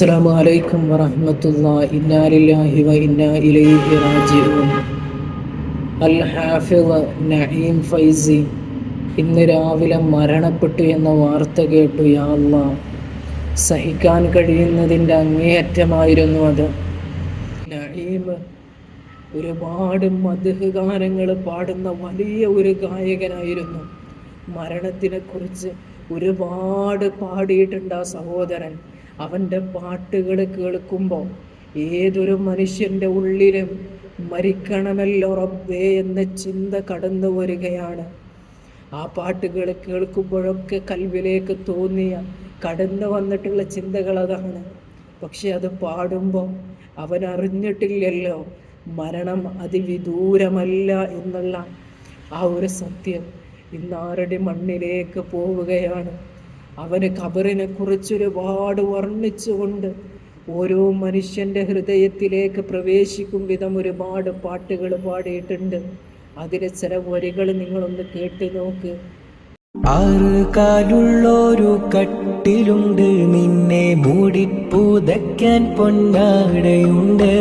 അസ്സാം വലൈക്കും വറഹമത്തുള്ള ഇന്നാലില്ലാഹി വ നഈം ഫൈസി ഇന്ന് രാവിലെ മരണപ്പെട്ടു എന്ന വാർത്ത കേട്ടു യാല്ല സഹിക്കാൻ കഴിയുന്നതിന്റെ അങ്ങേയറ്റമായിരുന്നു അത്. നഈം ഒരുപാട് മധുഹഗാനങ്ങൾ പാടുന്ന വലിയ ഒരു ഗായകനായിരുന്നു. മരണത്തിനെക്കുറിച്ച് ഒരുപാട് പാടിയിട്ടുണ്ട് ആ സഹോദരൻ. അവന്റെ പാട്ടുകൾ കേൾക്കുമ്പോൾ ഏതൊരു മനുഷ്യന്റെ ഉള്ളിലും മരിക്കണമല്ലോ റബ്ബേ എന്ന ചിന്ത കടന്നു വരികയാണ്. ആ പാട്ടുകൾ കേൾക്കുമ്പോഴൊക്കെ കൽവിലേക്ക് തോന്നിയ കടന്നു വന്നിട്ടുള്ള ചിന്തകൾ അതാണ്. പക്ഷെ അത് പാടുമ്പോൾ അവൻ അറിഞ്ഞിട്ടില്ലല്ലോ മരണം അതിവിദൂരമല്ല എന്നുള്ള ആ ഒരു സത്യം ഇന്നാരുടെ മണ്ണിലേക്ക് പോവുകയാണ്. അവന് ഖബറിനെ കുറിച്ച് ഒരുപാട് വർണിച്ചുകൊണ്ട് ഓരോ മനുഷ്യന്റെ ഹൃദയത്തിലേക്ക് പ്രവേശിക്കും വിധം ഒരുപാട് പാട്ടുകൾ പാടിയിട്ടുണ്ട്. അതിലെ ചില വരികൾ നിങ്ങളൊന്ന് കേട്ട് നോക്ക്. ആറുകാലുള്ളൊരു കട്ടിലുണ്ട്. നിന്നെ മൂടിപ്പൂതയ്ക്കാൻ പൊന്നാടയുണ്ട്.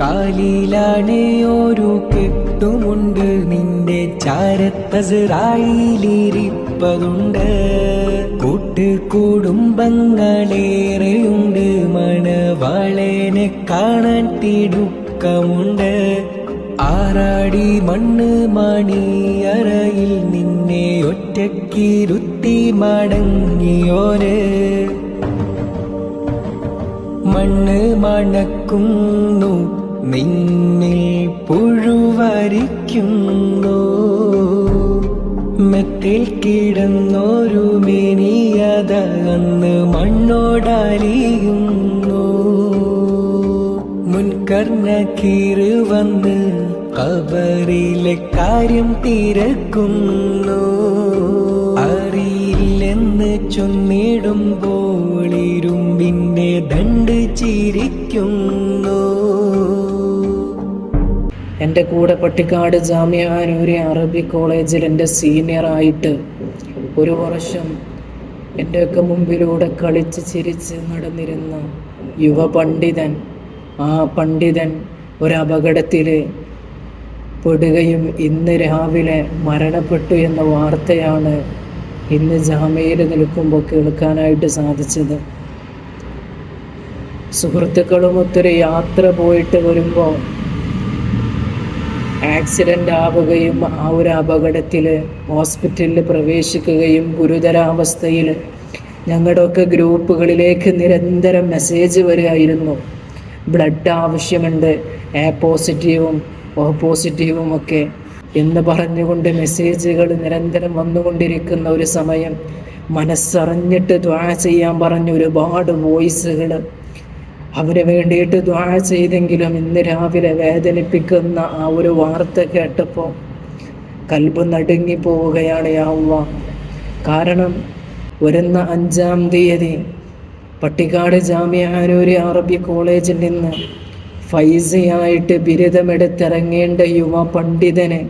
കാലിലാണ് ഒരു കെട്ടുമുണ്ട്. നിന്റെ ചാരത്തസറായിലിരിപ്പതുണ്ട്. കൂട്ട് കുടുംബങ്ങളേറെയുണ്ട്. മണവാളേനെ കാണാൻ തിടുക്കമുണ്ട്. ആറാടി മണ്ണ് മണിയറയിൽ നിന്നെ ഒറ്റക്കിരുത്തി മടങ്ങിയോര്. മണ്ണ് മണക്കുന്നു. നിന്നിൽ പുഴുവരിക്കുന്നു മെത്തിൽ കിടന്നൊരു മിനിയതന്ന് മണ്ണോടലിയുന്നു. മുൻകർണ കീറ് വന്ന് കബറിലെ കാര്യം തിരക്കുന്നു. അറിയില്ലെന്ന് ചൊന്നിടുമ്പോളിരുമ്പിന്റെ ദണ്ട് ചിരിക്കുന്നു. എന്റെ കൂടെ പട്ടിക്കാട് ജാമ്യാനൂരി അറബി കോളേജിൽ എന്റെ സീനിയറായിട്ട് ഒരു വർഷം എന്റെയൊക്കെ മുമ്പിലൂടെ കളിച്ച് ചിരിച്ച് നടന്നിരുന്ന യുവ പണ്ഡിതൻ ആ പണ്ഡിതൻ ഒരപകടത്തിൽ പെടുകയും ഇന്ന് രാവിലെ മരണപ്പെട്ടു എന്ന വാർത്തയാണ് ഇന്ന് ജാമ്യയിൽ നിൽക്കുമ്പോൾ കേൾക്കാനായിട്ട് സാധിച്ചത്. സുഹൃത്തുക്കളുമൊത്തൊരു യാത്ര പോയിട്ട് വരുമ്പോൾ ആക്സിഡന്റ് ആവുകയും ആ ഒരു അപകടത്തിൽ ഹോസ്പിറ്റലിൽ പ്രവേശിക്കുകയും ഗുരുതരാവസ്ഥയിൽ ഞങ്ങളുടെയൊക്കെ ഗ്രൂപ്പുകളിലേക്ക് നിരന്തരം മെസ്സേജ് വരികയായിരുന്നു. ബ്ലഡ് ആവശ്യമുണ്ട് എ പോസിറ്റീവും ഒ പോസിറ്റീവും ഒക്കെ എന്ന് പറഞ്ഞുകൊണ്ട് മെസ്സേജുകൾ നിരന്തരം വന്നുകൊണ്ടിരിക്കുന്ന ഒരു സമയം മനസ്സറിഞ്ഞിട്ട് ദ്വാ ചെയ്യാൻ പറഞ്ഞ ഒരുപാട് വോയിസുകൾ അവന് വേണ്ടിയിട്ട് ദ്വാ ചെയ്തെങ്കിലും ഇന്ന് രാവിലെ വേദനിപ്പിക്കുന്ന ആ ഒരു വാർത്ത കേട്ടപ്പോൾ കൽബ് നടുങ്ങി പോവുകയാണ് യാവ കാരണം വരുന്ന അഞ്ചാം തീയതി പട്ടിക്കാട് ജാമ്യാനൂരി അറബി കോളേജിൽ നിന്ന് ഫൈസിയായിട്ട് ബിരുദമെടുത്തിറങ്ങേണ്ട യുവ പണ്ഡിതന്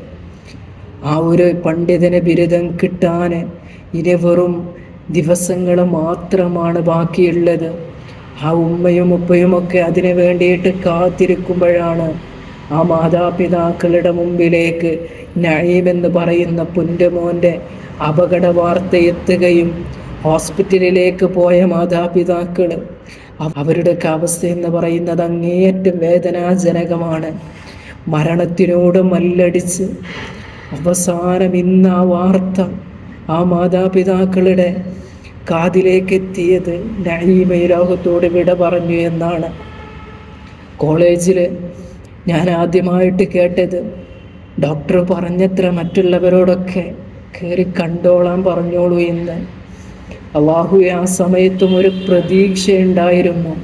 ആ ഒരു പണ്ഡിതന് ബിരുദം കിട്ടാൻ ഇനി വെറും ദിവസങ്ങൾ മാത്രമാണ് ബാക്കിയുള്ളത്. ആ ഉമ്മയും ഉപ്പയും ഒക്കെ അതിനു വേണ്ടിയിട്ട് കാത്തിരിക്കുമ്പോഴാണ് ആ മാതാപിതാക്കളുടെ മുമ്പിലേക്ക് നഴീം എന്ന് പറയുന്ന പുന്റമോന്റെ അപകട വാർത്ത എത്തുകയും ഹോസ്പിറ്റലിലേക്ക് പോയ മാതാപിതാക്കൾ അവരുടെയൊക്കെ അവസ്ഥ എന്ന് പറയുന്നത് അങ്ങേയറ്റം വേദനാജനകമാണ്. മരണത്തിനോട് മല്ലടിച്ച് അവസാനം ഇന്ന് ആ വാർത്ത ആ മാതാപിതാക്കളുടെ കാതിലേക്ക് എത്തിയത് നഈമ ലോകത്തോട് വിട പറഞ്ഞു എന്നാണ്. കോളേജിൽ ഞാൻ ആദ്യമായിട്ട് കേട്ടത്. ഡോക്ടർ പറഞ്ഞത്ര മറ്റുള്ളവരോടൊക്കെ കയറി കണ്ടോളാൻ പറഞ്ഞോളൂ എന്ന്. അള്ളാഹു ആ സമയത്തും ഒരു പ്രതീക്ഷയുണ്ടായിരുന്നു.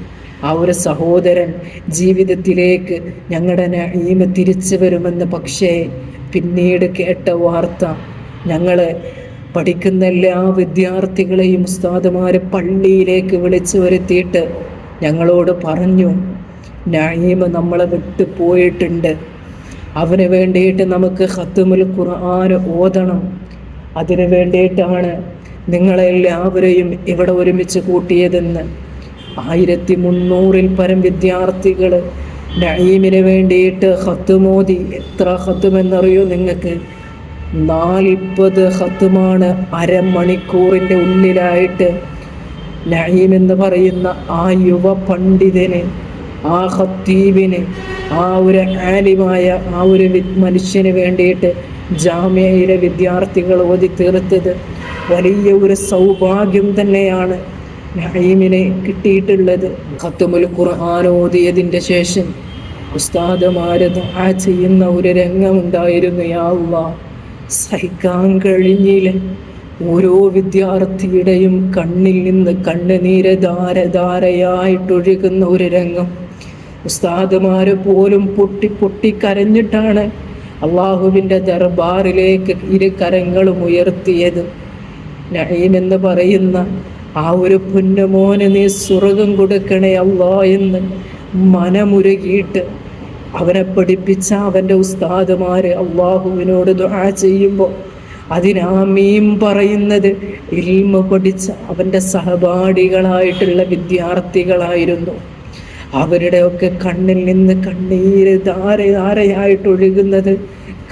ആ ഒരു സഹോദരൻ ജീവിതത്തിലേക്ക് ഞങ്ങളുടെ നഈമ തിരിച്ചു വരുമെന്ന്. പക്ഷേ പിന്നീട് കേട്ട വാർത്ത ഞങ്ങൾ പഠിക്കുന്ന എല്ലാ വിദ്യാർത്ഥികളെയും ഉസ്താദുമാരെ പള്ളിയിലേക്ക് വിളിച്ചു വരുത്തിയിട്ട് ഞങ്ങളോട് പറഞ്ഞു നഈമ നമ്മളെ വിട്ടു പോയിട്ടുണ്ട്. അവന് വേണ്ടിയിട്ട് നമുക്ക് ഹത്തുമുൽ ഖുർആൻ ഓതണം. അതിനു വേണ്ടിയിട്ടാണ് നിങ്ങളെല്ലാവരെയും ഇവിടെ ഒരുമിച്ച് കൂട്ടിയതെന്ന്. ആയിരത്തി മുന്നൂറിൽ പരം വിദ്യാർത്ഥികൾ നഴീമിന് വേണ്ടിയിട്ട് ഹത്തുമോദി എത്ര ഹത്തുമെന്നറിയോ നിങ്ങൾക്ക്? നാൽപ്പത് ഹത്തുമാണ് അരമണിക്കൂറിന്റെ ഉള്ളിലായിട്ട് നഹീം എന്ന് പറയുന്ന ആ യുവ പണ്ഡിതന് ആ ഹത്തീബിന് ആ ഒരു ആലിമായ ആ ഒരു മനുഷ്യന് വേണ്ടിയിട്ട് ജാമ്യയിലെ വിദ്യാർത്ഥികൾ ഓതി തീർത്തത് വലിയ ഒരു സൗഭാഗ്യം തന്നെയാണ് നഹീമിനെ കിട്ടിയിട്ടുള്ളത്. ഖത്തുമുൽ ഖുർആൻ ഓതിയതിന്റെ ശേഷം ഉസ്താദമാരത് ആ ചെയ്യുന്ന ഒരു രംഗമുണ്ടായിരുന്നു യാ സഹിക്കാൻ കഴിഞ്ഞില്ല ഓരോ വിദ്യാർത്ഥിയുടെയും കണ്ണിൽ നിന്ന് കണ്ണുനീര് ധാരധാരയായിട്ടൊഴുകുന്ന ഒരു രംഗം. ഉസ്താദുമാര് പോലും പൊട്ടി പൊട്ടി കരഞ്ഞിട്ടാണ് അള്ളാഹുവിന്റെ ദർബാറിലേക്ക് ഇരു കരങ്ങളും ഉയർത്തിയത്. നഹീം എന്ന് പറയുന്ന ആ ഒരു പുന്നമോന് നീ സ്വർഗം കൊടുക്കണേ അള്ളാ എന്ന് മനമുരുകിയിട്ട് അവനെ പഠിപ്പിച്ച അവന്റെ ഉസ്താദുമാര് അള്ളാഹുവിനോട് ദുആ ചെയ്യുമ്പോൾ അതിനാമീം പറയുന്നത് ഇൽമ പഠിച്ച അവന്റെ സഹപാഠികളായിട്ടുള്ള വിദ്യാർത്ഥികളായിരുന്നു. അവരുടെയൊക്കെ കണ്ണിൽ നിന്ന് കണ്ണീര് ധാരധാരയായിട്ട് ഒഴുകുന്നത്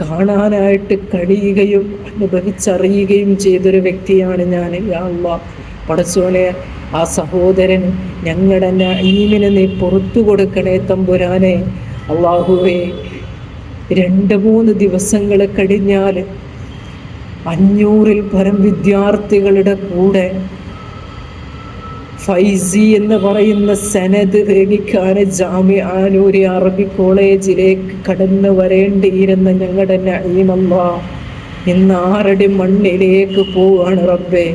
കാണാനായിട്ട് കഴിയുകയും അനുഭവിച്ചറിയുകയും ചെയ്തൊരു വ്യക്തിയാണ് ഞാൻ. അള്ളാഹ് പടച്ചോനെ ആ സഹോദരൻ ഞങ്ങളുടെ ഈമിനെ നീ പുറത്തു കൊടുക്കണേ തമ്പുരാനെ. അള്ളാഹുവേ രണ്ട് മൂന്ന് ദിവസങ്ങൾ കഴിഞ്ഞാൽ അഞ്ഞൂറിൽ പരം വിദ്യാർത്ഥികളുടെ കൂടെ ഫൈസി എന്ന് പറയുന്ന സനത് വേഗിക്കാൻ ജാമ്യ ആനൂരി അറബി കോളേജിലേക്ക് കടന്നു വരേണ്ടിയിരുന്ന ഞങ്ങളുടെ നഈമല്ല ഇന്ന് ആറടി മണ്ണിലേക്ക് പോവാണ് റബ്ബേ.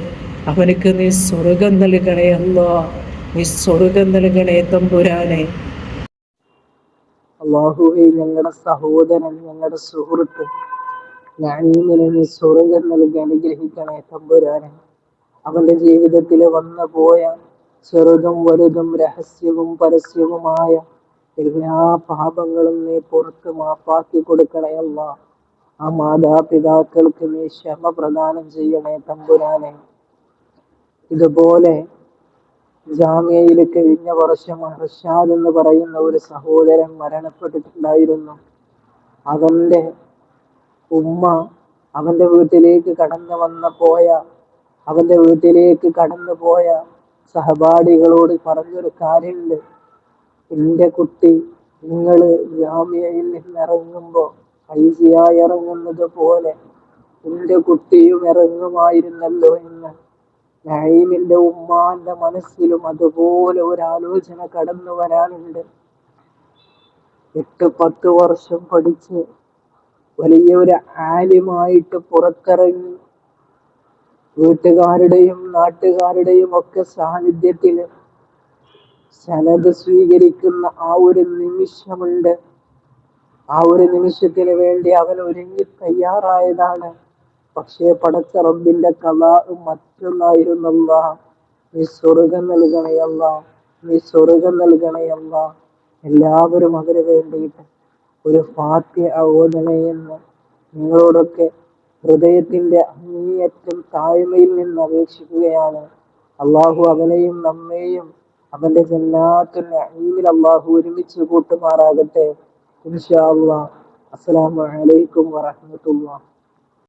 അവനക്ക് നീ സ്വർഗം നൽകണേ അല്ല നീ സ്വർഗം നൽകണേ തമ്പുരാനെ. അള്ളാഹുവെ ഞങ്ങളുടെ സഹോദരൻ ഞങ്ങളുടെ സുഹൃത്ത് നഈമിനെ നീ സ്വർഗം നൽകി അനുഗ്രഹിക്കണേ തമ്പുരാനെ. അവന്റെ ജീവിതത്തിൽ വന്നു പോയ ചെറുതും വലുതും രഹസ്യവും പരസ്യവുമായ എല്ലാ പാപങ്ങളും നീ പുറത്ത് മാപ്പാക്കി കൊടുക്കണേ അല്ല ആ മാതാപിതാക്കൾക്ക് നീ ക്ഷമ പ്രദാനം ചെയ്യണേ തമ്പുരാനെ. ഇതുപോലെ ജാമ്യയിൽ കഴിഞ്ഞ വർഷം അർഷാദ് എന്ന് പറയുന്ന ഒരു സഹോദരൻ മരണപ്പെട്ടിട്ടുണ്ടായിരുന്നു. അവന്റെ ഉമ്മ അവന്റെ വീട്ടിലേക്ക് കടന്നു വന്ന പോയ അവന്റെ വീട്ടിലേക്ക് കടന്നു പോയ സഹപാഠികളോട് പറഞ്ഞൊരു കാര്യമുണ്ട്. എന്റെ കുട്ടി നിങ്ങൾ ജാമ്യയിൽ നിന്നിറങ്ങുമ്പോ പൈസയായി ഇറങ്ങുന്നത് പോലെ എന്റെ കുട്ടിയും ഇറങ്ങുമായിരുന്നല്ലോ എന്ന് നഈമിന്റെ ഉമ്മാന്റെ മനസ്സിലും അതുപോലെ ഒരു ആലോചന കടന്നു വരാനുണ്ട്. എട്ട് പത്ത് വർഷം പഠിച്ച് വലിയ ഒരു ആലിമായിട്ട് പുറത്തിറങ്ങി വീട്ടുകാരുടെയും നാട്ടുകാരുടെയും ഒക്കെ സാന്നിധ്യത്തിൽ സനത് സ്വീകരിക്കുന്ന ആ ഒരു നിമിഷമുണ്ട്. ആ ഒരു നിമിഷത്തിന് വേണ്ടി അവൻ ഒരുങ്ങി തയ്യാറായതാണ്. പക്ഷേ പടച്ച റബ്ബിന്റെ കഥ മറ്റൊന്നായിരുന്നല്ല. നീ സ്വർഗം നൽകണയല്ല. നീ സ്വർഗം നൽകണയല്ല. എല്ലാവരും അതിനു വേണ്ടിയിട്ട് ഒരു ഫാത്യ ഓതണയെന്ന് നിങ്ങളോടൊക്കെ ഹൃദയത്തിന്റെ അങ്ങേയറ്റം താഴ്മയിൽ നിന്ന് അപേക്ഷിക്കുകയാണ്. അള്ളാഹു അവനെയും നമ്മെയും അവന്റെ ജന്നാത്തിന്റെ നഈമിൽ അള്ളാഹു ഒരുമിച്ച് കൂട്ടുമാറാകട്ടെ. ഇൻഷാ അള്ളാഹ് അസ്സലാമു അലൈക്കും വറഹ്മത്തുള്ളാഹി